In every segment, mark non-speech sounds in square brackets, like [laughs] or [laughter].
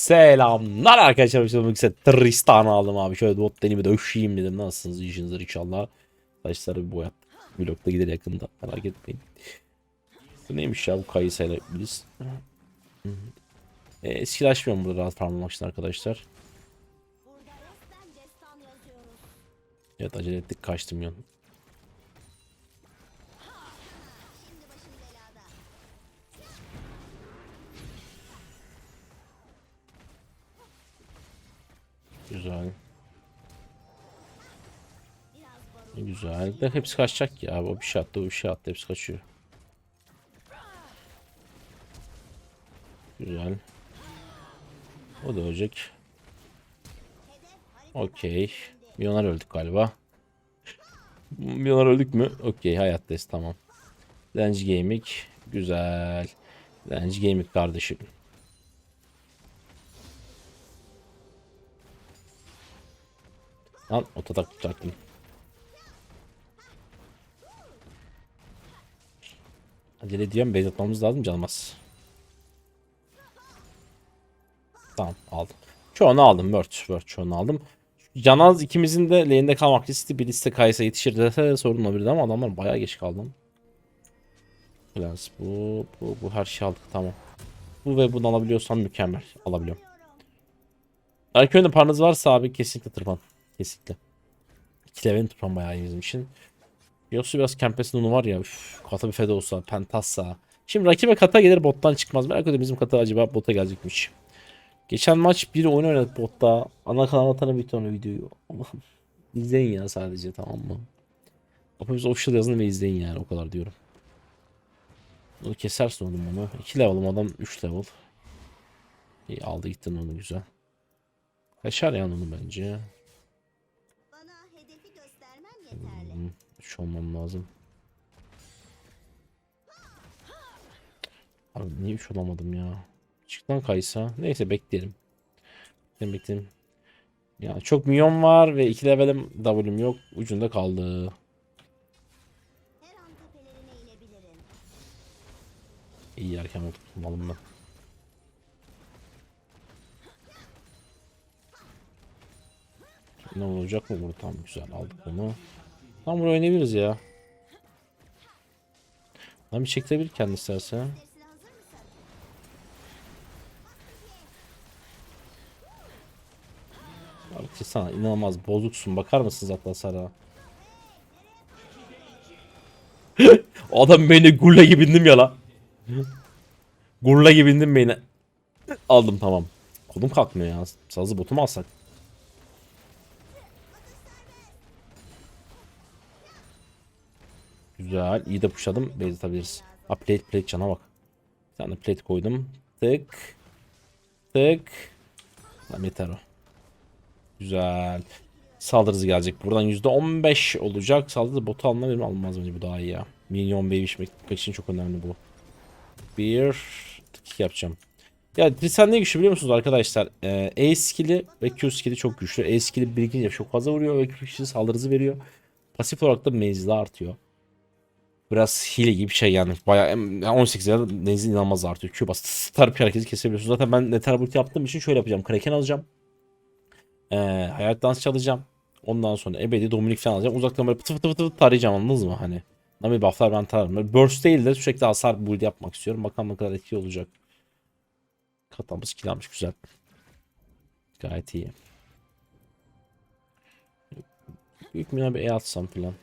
Selamlar arkadaşlar. Şimdi ise Tristan aldım abi. Şöyle bot deneyimi döşeyim dedim. Nasılsınız? İyisiniz inşallah. Saçları bir boyat. Vlogda gider yakında. Merak etmeyin. Bu neymiş ya bu kayısıyla biz. E, skill açmıyorum burada rahat farmlamak için arkadaşlar. Evet acele ettik kaçtım yan. Güzel. Barut. Güzel. De hepsi kaçacak ya. O bir şey attı, o bir şey attı. Hepsi kaçıyor. Güzel. O da ölecek. Okey. Milyoner öldük galiba. Milyoner öldük mü? Okey hayattayız tamam. Zenci Gaming. Güzel. Zenci Gaming kardeşim. Lan otodak tutacaktım. Acele ediyorum. Base atmamız lazım canmaz. Tamam aldım. Çoğunu aldım. Word. Word çoğunu aldım. Canaz ikimizin de lane'de kalmak listi. Bir liste kaysa yetişir dese [laughs] sorun olabilirdi ama adamlar bayağı geç kaldım. Plans bu, bu, bu her şeyi aldık tamam. Bu ve bunu alabiliyorsam mükemmel. Alabiliyorum. Erken önde paranız varsa abi kesinlikle tırpan. Kesinlikle. İki levelin tırpan bayağı iyi bizim için. Yoksa biraz Kempes'in onu var ya. Üf, kata bir feda olsa. Pentassa. Şimdi rakibe kata gelir bottan çıkmaz. Merak ediyorum bizim kata acaba bota gelecekmiş. Geçen maç bir oyun oynadık botta. Ana kanal atarım bir tane videoyu. İzleyin ya sadece tamam mı? Hepimiz official yazın ve izleyin yani o kadar diyorum. Onu kesersin oğlum onu. 2 level'ım adam 3 level. İyi aldı gittin onu güzel. Kaçar yani onu bence. 3 olmam lazım. Abi niye 3 olamadım ya? Çıktan kaysa. Neyse bekleyelim. Bekleyelim bekleyelim. Ya çok milyon var ve 2 levelim W'm yok. Ucunda kaldı. İyi erken oturtmalım ben. Ne olacak mı burada? Tamam güzel aldık onu. Tam buraya oynayabiliriz ya. Lan bir çekilebilir kendi isterse. Abi sana inanılmaz bozuksun. Bakar mısınız hatta Sara? [laughs] Adam beni gulla gibi bindim ya la. Gulla gibi bindim beni. Aldım tamam. Kolum kalkmıyor ya. Sazı botumu alsak. Güzel. iyi de pushladım. Base atabiliriz. Ha plate plate cana bak. Bir tane plate koydum. Tık. Tık. Tamam yeter o. Güzel. Saldırı hızı gelecek. Buradan %15 olacak. Saldırı botu alınabilir mi? Alınmaz bence bu daha iyi ya. Minyon baby için çok önemli bu. Bir tık yapacağım. Ya Tristan ne güçlü biliyor musunuz arkadaşlar? Ee, E skill'i ve Q skill'i çok güçlü. E skill'i birikince çok fazla vuruyor ve Q skill'i saldırı hızı veriyor. Pasif olarak da menzili artıyor. Biraz hile gibi bir şey yani. Bayağı yani 18 ya menzil inanılmaz artıyor. Q bas bir herkesi kesebiliyorsunuz. Zaten ben Nether Bolt yaptığım için şöyle yapacağım. Kraken alacağım. Ee, hayat dans çalacağım. Ondan sonra ebedi Dominik falan alacağım. Uzaktan böyle pıtı pıtı pıtı pıtı tarayacağım anladınız mı? Hani Nami bufflar ben tararım. Böyle burst değil de sürekli hasar build yapmak istiyorum. Bakalım ne kadar etkili olacak. Katamız kill güzel. Gayet iyi. Büyük bir E atsam falan.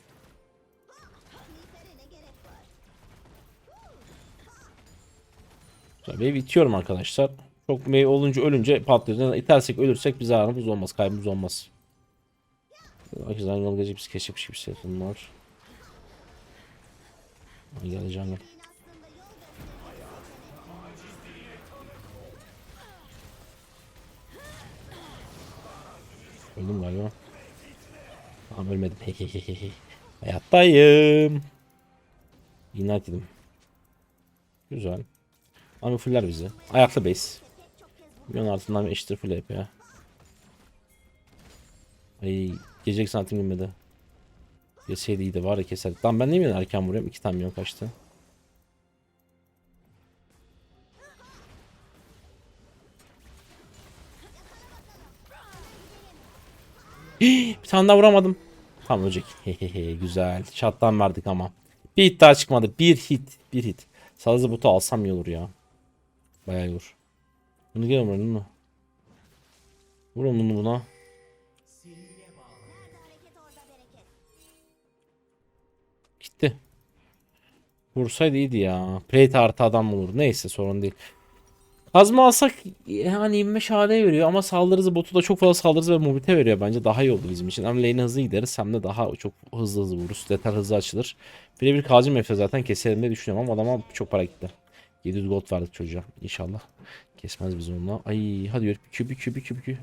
Ve bitiyorum arkadaşlar. Çok meyve olunca ölünce. Yani itersek ölürsek bir zararımız olmaz. Kaybımız olmaz. Arkadaşlar yol gelecek biz keşif gibi sesim var. Aslında yol Öldüm galiba. Tamam ölmedim. Hayattayım. İnat dedim. Güzel. Abi fuller bizi. Ayaklı base. Milyon altından bir eşittir full yap. Ay gelecek santim girmedi. Yeseydi iyi de var ya keserdi. Lan ben niye erken vuruyorum? İki tane milyon kaçtı. [gasps] bir tane daha vuramadım. Tamam ölecek. Hehehe güzel. Şattan verdik ama. Bir hit daha çıkmadı. Bir hit. Bir hit. Sadece butu alsam iyi olur ya. Bayağı iyi olur. Bunu gel vurun mu? Vurun bunu buna. Gitti. Vursaydı iyiydi ya. Plate artı adam olur. Neyse sorun değil. Kazma alsak yani 25 AD veriyor ama saldırı hızı botu da çok fazla saldırı hızı ve mobilite veriyor bence daha iyi oldu bizim için. Hem lane'e hızlı gideriz hem de daha çok hızlı hızlı vururuz. Deter hızlı açılır. Birebir kazım yapsa zaten keserim diye düşünüyorum ama adama çok para gitti. 700 gold verdik çocuğa inşallah. Kesmez bizi onunla. Ay hadi yürü. Kübü kübü kübü kübü.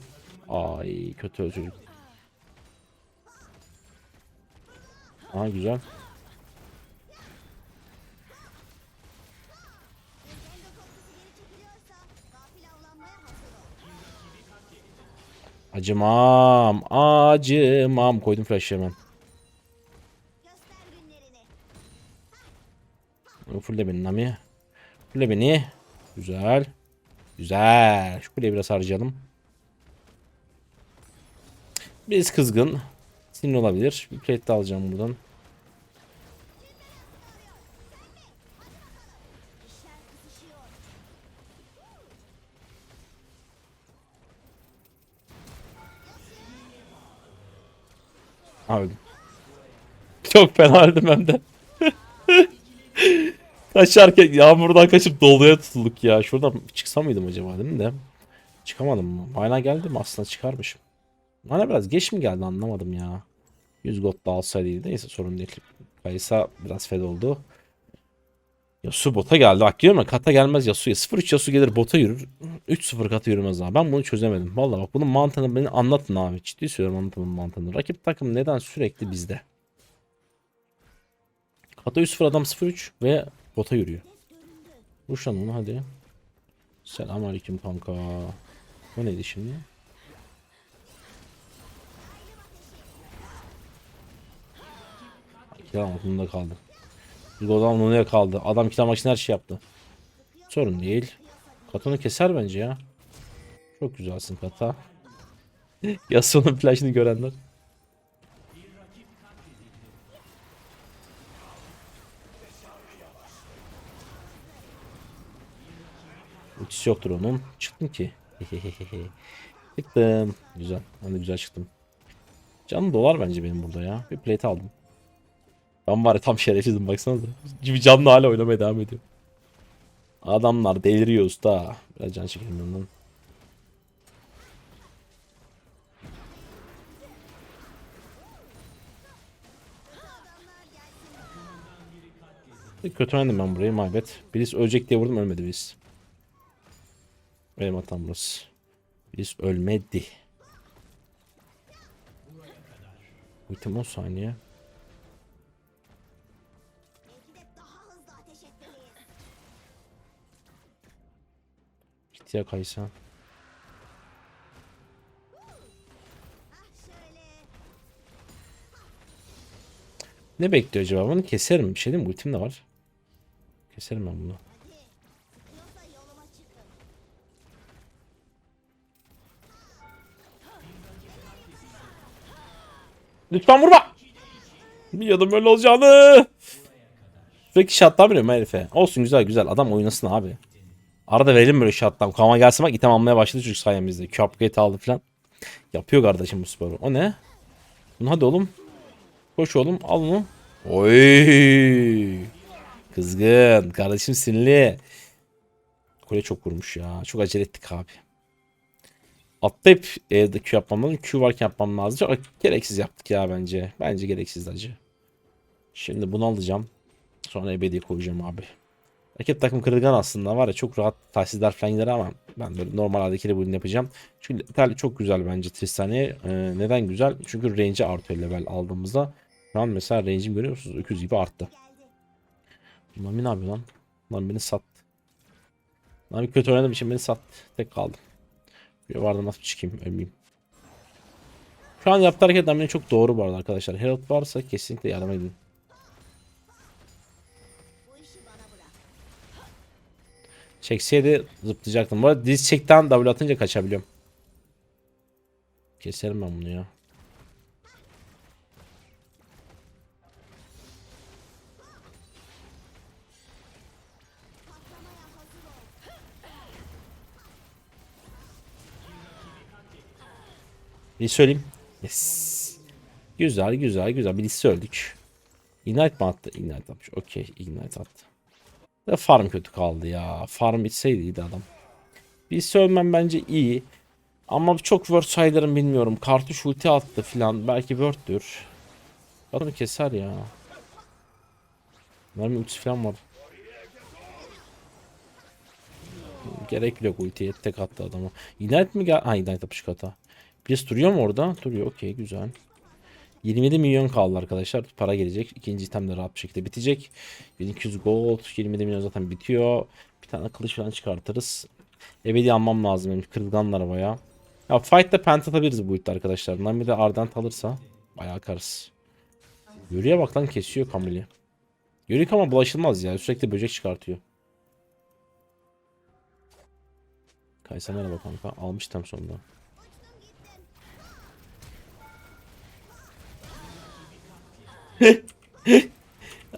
Ay kötü o çocuk. Aa güzel. Acımam. Acımam. Koydum flash'ı hemen. Göster günlerini. Fulle beni Nami. Fulle beni. Güzel. Güzel. Şu kuleyi biraz harcayalım. Biz kızgın. Sinir olabilir. Bir plate de alacağım buradan. Öldüm. Çok fena öldüm hem de. Kaçarken yağmurdan kaçıp doluya tutulduk ya. Şuradan çıksam mıydım acaba değil mi de? Çıkamadım mı? Mana geldi mi? Aslında çıkarmışım. Mana biraz geç mi geldi anlamadım ya. 100 gold da alsaydı neyse sorun değil. Kaysa biraz fed oldu. Yasu bota geldi. Bak diyorum ya kata gelmez Yasu'ya. 0-3 Yasu gelir bota yürür. 3-0 kata yürümez abi. Ben bunu çözemedim. Vallahi bak bunun mantığını beni anlatın abi. Ciddi söylüyorum anlatın mantığını. Rakip takım neden sürekli bizde? Kata 3-0 adam 0-3 ve bota yürüyor. Vur şu an onu hadi. Selamünaleyküm kanka. Bu neydi şimdi? Kiram altında kaldı. Godan Nunu'ya kaldı. Adam kiramak için her şey yaptı. Sorun değil. Katanı keser bence ya. Çok güzelsin Kata. [laughs] Yasuo'nun flash'ını görenler. Ultisi yoktur onun. Çıktım ki. Çıktım. Güzel. Ben de güzel çıktım. Canım dolar bence benim burada ya. Bir plate aldım. Ben var ya tam şerefsizim baksanıza. Gibi canlı hala oynamaya devam ediyor. Adamlar deliriyor usta. Biraz can çekelim yandan. Kötü oynadım ben burayı maybet. Birisi ölecek diye vurdum ölmedi birisi. Benim hatam. Birisi ölmedi. Ultim 10 saniye. Belki de daha hızlı ateş etmeliyiz. Git ya Kaysa. Ne bekliyor acaba? Bunu keserim. Bir şey diyeyim mi? Ultim de var. Keserim ben bunu. Lütfen vurma. Biliyordum böyle olacağını. Sürekli shutdown veriyorum herife. Olsun güzel güzel. Adam oynasın abi. Arada verelim böyle shutdown. Kama gelsin bak item almaya başladı çocuk sayemizde. Cupcake aldı falan. Yapıyor kardeşim bu sporu. O ne? Bunu hadi oğlum. Koş oğlum al onu. Oy. Kızgın. Kardeşim sinirli. Kule çok vurmuş ya. Çok acele ettik abi. Atlayıp evde Q yapmam lazım. Q varken yapmam lazım. Gereksiz yaptık ya bence. Bence gereksiz acı. Şimdi bunu alacağım. Sonra ebedi koyacağım abi. Rakip takım kırılgan aslında var ya çok rahat tahsisler falan gider ama ben böyle normal haldekiyle bunu yapacağım. Çünkü letal çok güzel bence Tristan'e. Ee, neden güzel? Çünkü range'i artıyor level aldığımızda. Şu an mesela range'im görüyor musunuz? Öküz gibi arttı. Mami ne yapıyor lan? Lan beni sattı. Mami kötü oynadığım için beni sattı. Tek kaldım. Bir vardı nasıl çıkayım ölmeyeyim. Şu an yaptığı hareketler benim çok doğru bu arada arkadaşlar. Herald varsa kesinlikle yardım edin. Çekseydi zıplayacaktım. Bu arada diz çekten W atınca kaçabiliyorum. Keserim ben bunu ya. Bir söyleyeyim. Yes. Güzel güzel güzel. Birisi öldük. Ignite mi attı? Ignite atmış. Okey. Ignite attı. Ve farm kötü kaldı ya. Farm iyiydi adam. Bir sövmem bence iyi. Ama çok word sayılırım bilmiyorum. Kartuş ulti attı filan. Belki word'dür. Adamı keser ya. Mermi ultisi falan var. Gerek yok ultiye tek attı adamı. Ignite mi gel? Ha Ignite yapış hata. Birisi duruyor mu orada? Duruyor. Okey güzel. 27 milyon kaldı arkadaşlar. Para gelecek. İkinci item de rahat bir şekilde bitecek. 1200 gold. 27 milyon zaten bitiyor. Bir tane kılıç falan çıkartırız. Ebedi almam lazım benim. Kırılganlar baya. Ya fight'ta pent atabiliriz bu ulti arkadaşlar. Nami de Ardent alırsa bayağı akarız. Yürüye bak lan kesiyor Kamil'i. Yürük ama bulaşılmaz ya. Sürekli böcek çıkartıyor. Kaysa merhaba kanka. Almıştım sonunda.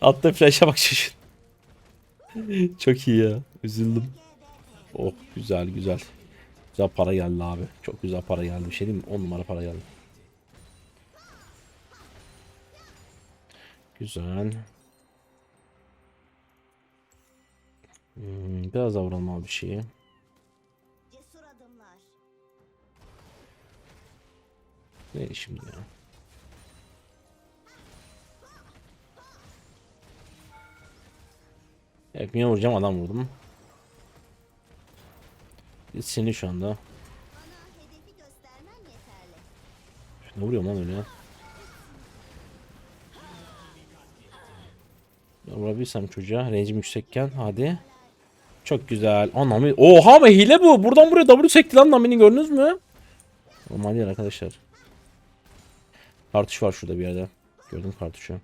Attığı flash'a bak şaşır. Çok iyi ya. Üzüldüm. Oh güzel güzel. Güzel para geldi abi. Çok güzel para geldi. Bir şey diyeyim mi? 10 numara para geldi. Güzel. Hmm, biraz daha vuralım abi bir adımlar. Ne şimdi ya? Niye vuracağım adam vurdum. Sinirli şu anda. Ne vuruyorum lan öyle? Ya Vurabilsem çocuğa. Range'im yüksekken hadi. Çok güzel. Anami. Oha ama hile bu. Buradan buraya W sekti lan Nami'ni gördünüz mü? Normal değil arkadaşlar. Kartuş var şurada bir yerde. Gördüm kartuşu.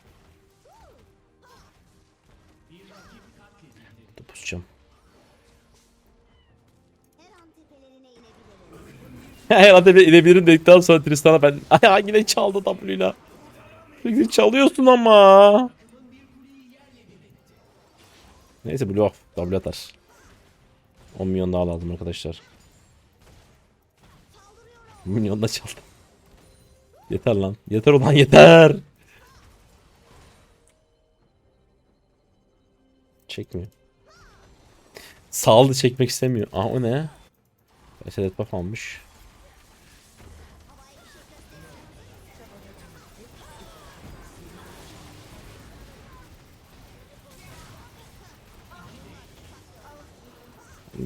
Herhalde bir inebilirim dedikten sonra Tristan'a ben [laughs] Ay yine çaldı W'yla. Çalıyorsun ama. Neyse blue off. W atar. 10 milyon daha lazım arkadaşlar. Milyon da çaldım. Yeter lan. Yeter ulan yeter. Çekmiyor. Sağlı çekmek istemiyor. Aa o ne? Esedet buff almış.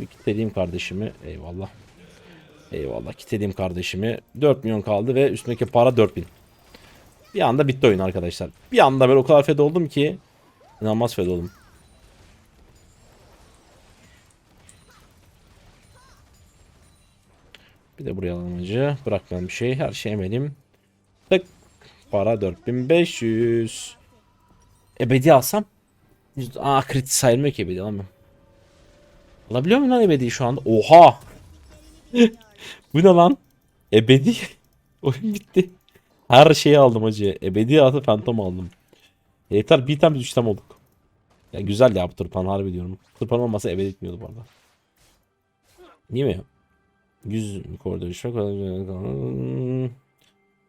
Bir kilitleyeyim kardeşimi. Eyvallah. Eyvallah. Kilitleyeyim kardeşimi. 4 milyon kaldı ve üstündeki para 4000. Bir anda bitti oyun arkadaşlar. Bir anda böyle o kadar fed oldum ki. İnanılmaz fed oldum. Bir de buraya alalım acı. Bırakmayan bir şey. Her şey emelim. Tık. Para 4500. Ebedi alsam. Aa kritik sayılmıyor ki ebedi alamıyorum. Alabiliyor muyum lan ebedi şu anda? Oha! [laughs] Bu ne lan? Ebedi. [laughs] Oyun bitti. Her şeyi aldım acı. Ebedi artı phantom aldım. Yeter bir tane biz üç tane olduk. Ya güzel ya bu tırpan harbi diyorum. Tırpan olmasa ebedi gitmiyordu bu arada. Niye mi ya? 100 koridor düşmek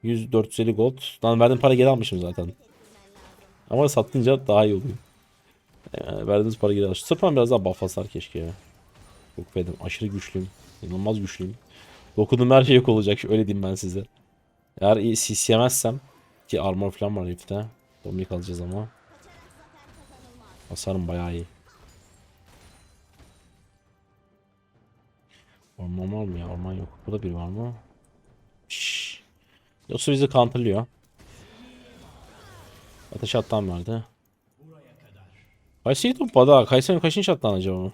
100 450 gold. Lan verdiğim para geri almışım zaten. Ama satınca daha iyi oluyor. Yani verdiğiniz para geri alır. Sırpan biraz daha buff keşke ya. Çok fedim. Aşırı güçlüyüm. İnanılmaz güçlüyüm. Dokunduğum her şey yok olacak. Öyle diyeyim ben size. Eğer sis yemezsem ki armor falan var herifte. Domik alacağız ama. Hasarım bayağı iyi. Orman var mı ya? Orman yok. Burada bir var mı? Şşş. Yoksa bizi counterlıyor. Ateş attan verdi. Kayseri'yi topladı ha. Kayseri'nin kaçıncı attan acaba?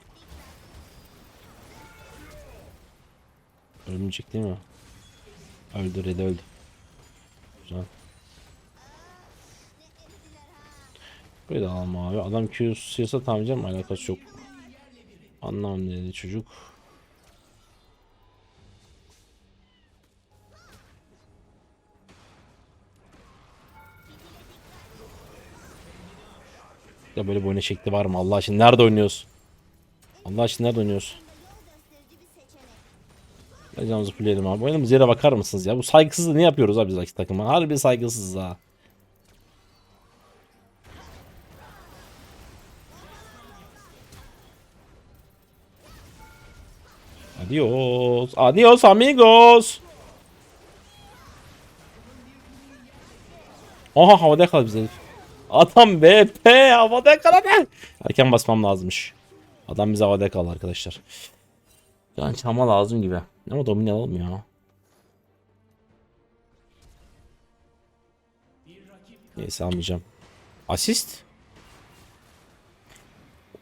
Ölmeyecek değil mi? Öldü. Red öldü. Güzel. Burayı da alalım abi. Adam Q siyasa tamamlayacağım alakası yok. Anlamam dedi çocuk. Ya böyle bir oyuna şekli var mı? Allah aşkına nerede oynuyoruz? Allah aşkına nerede oynuyoruz? Hocamızı fulleyelim abi. Oynadığımız yere bakar mısınız ya? Bu saygısızlığı ne yapıyoruz abi biz takıma? Harbi saygısız ha. Adios. Adios amigos. Oha havada yakaladı bizi herif. Adam BP havada yakaladı. Erken basmam lazımmış. Adam bizi havada yakaladı arkadaşlar. Yani çalma lazım gibi. Ama domine alalım ya. Neyse almayacağım. Asist.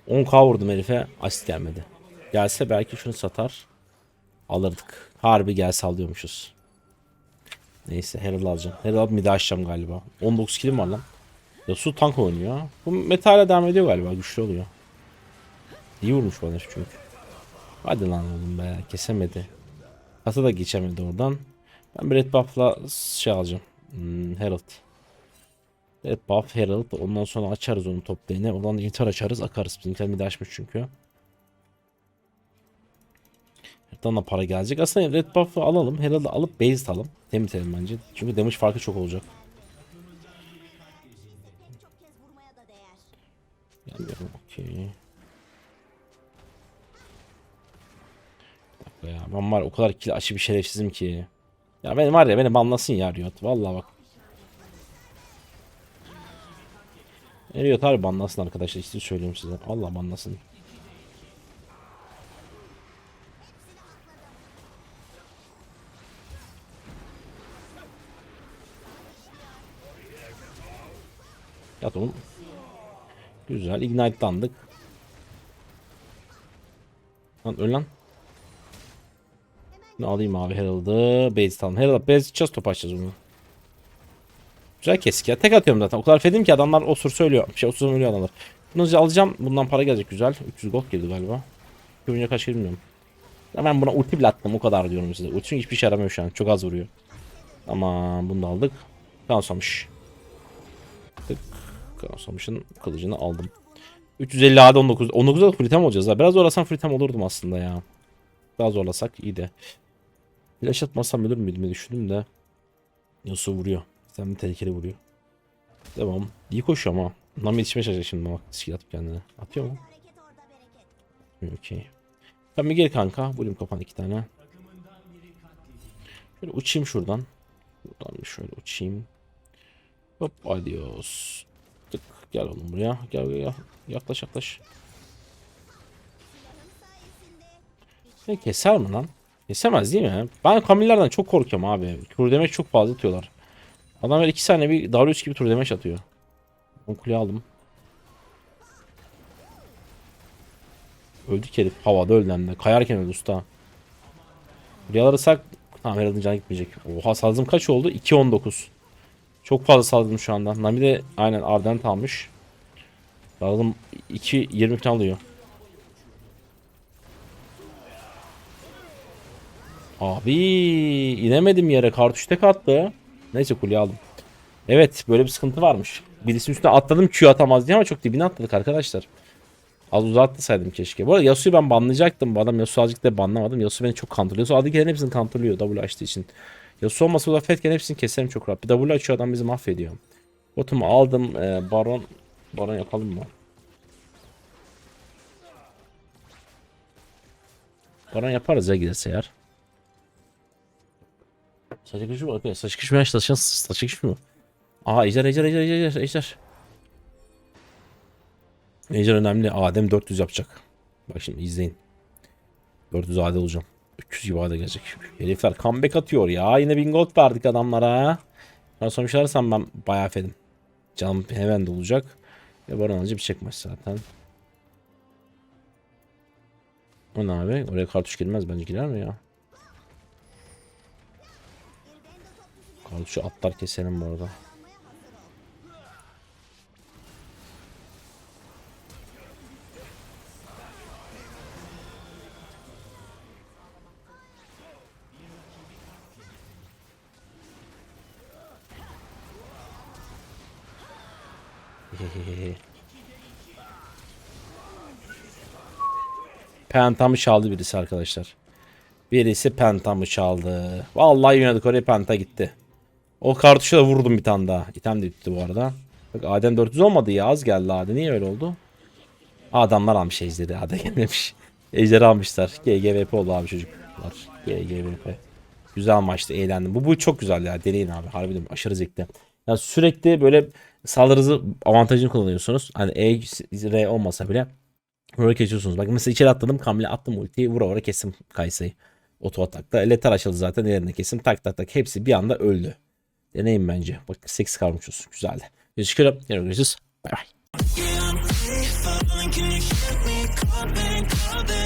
10k vurdum herife. Asist gelmedi. Gelse belki şunu satar. Alırdık. Harbi gelse alıyormuşuz. Neyse Herald alacağım. Herald midi açacağım galiba. 19 kilim var lan. Ya su tank oynuyor. Bu metale devam ediyor galiba. Güçlü oluyor. İyi vurmuş bana çünkü. Hadi lan oğlum be. Kesemedi. Kasa da geçemedi oradan. Ben bir red buff'la şey alacağım. Hmm, Herald. Red buff Herald. Ondan sonra açarız onu top lane'e. Oradan da intihar açarız. Akarız. Bizimkiler midi açmış çünkü. Herald'dan da para gelecek. Aslında red buff'ı alalım. Herald'ı alıp base alalım. Temizleyelim bence. Çünkü damage farkı çok olacak. Gelmiyorum. Okey. Dakika ya. Ben var o kadar kill aşı bir şerefsizim ki. Ya benim var ya beni banlasın ya Riot. Vallahi bak. E, Riot harbi banlasın arkadaşlar. İşte söylüyorum size. Allah banlasın. Yat oğlum. Güzel. Ignite'landık. Lan öl lan. Ne alayım abi Herald'ı. Base alalım. Herald base içeceğiz top açacağız bunu. Güzel kesik ya. Tek atıyorum zaten. O kadar fedim ki adamlar osur söylüyor. Şey osur ölüyor adamlar. Bunu alacağım. Bundan para gelecek güzel. 300 gold girdi galiba. Görünce kaç bilmiyorum. Ben buna ulti bile attım. O kadar diyorum size. Ulti hiçbir şey yaramıyor şu an. Çok az vuruyor. Tamam bunu da aldık. Kansamış. Tık. Kansamış'ın kılıcını aldım. 350 AD 19. 19'da da fritem olacağız ha. Biraz zorlasam fritem olurdum aslında ya. Daha zorlasak iyi de. Flash atmasam ölür müydüm düşündüm de. Yasuo vuruyor. Sen bir tehlikeli vuruyor. Devam. İyi koşuyor ama. Nami yetişmeye çalışacak şimdi bak. Skill atıp kendine. Atıyor mu? Okey. Ben gel kanka. Vurayım kafana iki tane. Şöyle uçayım şuradan. Buradan bir şöyle uçayım. Hop adios. Tık. Gel oğlum buraya. Gel gel gel. Yaklaş yaklaş. Ne keser mi lan? Kesemez değil mi? Ben kamillerden çok korkuyorum abi. Tur demek çok fazla atıyorlar. Adamlar iki saniye bir Darius gibi tur demeç atıyor. Ben kuleyi aldım. Öldük herif. Havada öldü. Kayarken öldü usta. Kuleyi alırsak tamam Herald'ın canı gitmeyecek. Oha saldırım kaç oldu? 2.19. Çok fazla saldırdım şu anda. Nami de aynen Ardent almış. Saldırım 2.20 falan alıyor. Abi inemedim yere kartuş tek. Neyse kuleyi aldım. Evet böyle bir sıkıntı varmış. Birisinin üstüne atladım Q atamaz diye ama çok dibine atladık arkadaşlar. Az uzatmasaydım keşke. Bu arada Yasuo'yu ben banlayacaktım. Bu adam Yasuo azıcık da banlamadım. Yasuo beni çok counterlıyor. Yasuo adı hepsini counterlıyor W açtığı için. Yasuo olmasa da Fetken hepsini keserim çok rahat. Bir W açıyor adam bizi mahvediyor. Botumu aldım. Ee, baron Baron yapalım mı? Baron yaparız ya giderse eğer. Saç akışı mı? Okay. Saç akışı mı? Saç saç akışı mı? Aha ejder ejder ejder ejder ejder. Ejder önemli. Adem 400 yapacak. Bak şimdi izleyin. 400 AD olacağım. 300 gibi AD gelecek. Herifler comeback atıyor ya. Yine 1000 gold verdik adamlara. Ben sonuç alırsam ben bayağı fedim. Canım hemen dolacak. Ve Baron alıcı bir çekmez zaten. O ne abi? Oraya kartuş girmez bence girer mi ya? Kartuşu atlar keselim bu arada. [laughs] Pentamı çaldı birisi arkadaşlar. Birisi pentamı çaldı. Vallahi oynadık oraya penta gitti. O kartuşa da vurdum bir tane daha. İtem de bitti bu arada. Bak Adem 400 olmadı ya az geldi Adem. Niye öyle oldu? Adamlar almış ejderi. Adem [laughs] gelmemiş. Ejderi almışlar. GGVP oldu abi çocuklar. GGVP. Güzel maçtı eğlendim. Bu bu çok güzel ya. Deneyin abi. Harbiden aşırı zevkli. Ya sürekli böyle saldırınızı avantajını kullanıyorsunuz. Hani E, R olmasa bile böyle kesiyorsunuz. Bak mesela içeri atladım. Kamile attım ultiyi. Vura vura kesim Kaysa'yı. Oto atakta. Letter açıldı zaten. Yerine kesim. Tak tak tak. Hepsi bir anda öldü. Deneyin bence. Bak 8 kalmışız. Güzeldi. Teşekkür ederim. Yarın görüşürüz. Bay bay. You hear me calling, calling